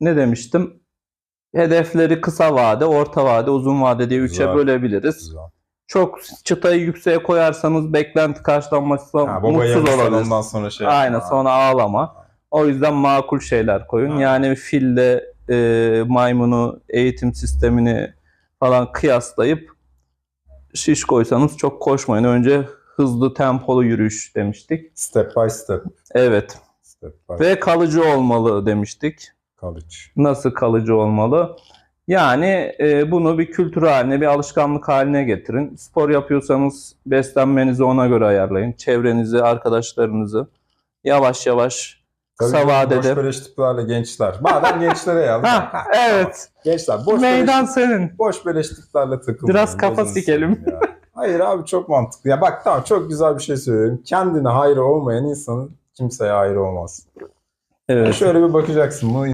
ne demiştim? Hedefleri kısa vade, orta vade, uzun vade diye üçe Güzel. bölebiliriz. Güzel. Çok çıtayı yükseğe koyarsanız beklenti karşılanmazsa Ha, mutsuz ondan sonra şey Aynen yapma. sonra ağlama. O yüzden makul şeyler koyun. Ha. Yani fille e, maymunu eğitim sistemini falan kıyaslayıp şiş koysanız çok koşmayın. Önce hızlı tempolu yürüyüş demiştik. Step by step. Evet. Step by Ve kalıcı olmalı demiştik. College. Nasıl kalıcı olmalı? Yani e, bunu bir kültür haline, bir alışkanlık haline getirin. Spor yapıyorsanız beslenmenizi ona göre ayarlayın. Çevrenizi, arkadaşlarınızı yavaş yavaş Tabii kısa vadede. Boş beleş tiplerle gençler. Madem gençlere yazdım. Ha, evet. Gençler boş Meydan beleş, senin. boş beleş tiplerle takılmayın. Biraz kafa sikelim. ya. Hayır abi çok mantıklı. Ya bak tamam çok güzel bir şey söylüyorum. Kendine hayrı olmayan insanın kimseye hayrı olmaz. Evet. Şöyle bir bakacaksın. Bunu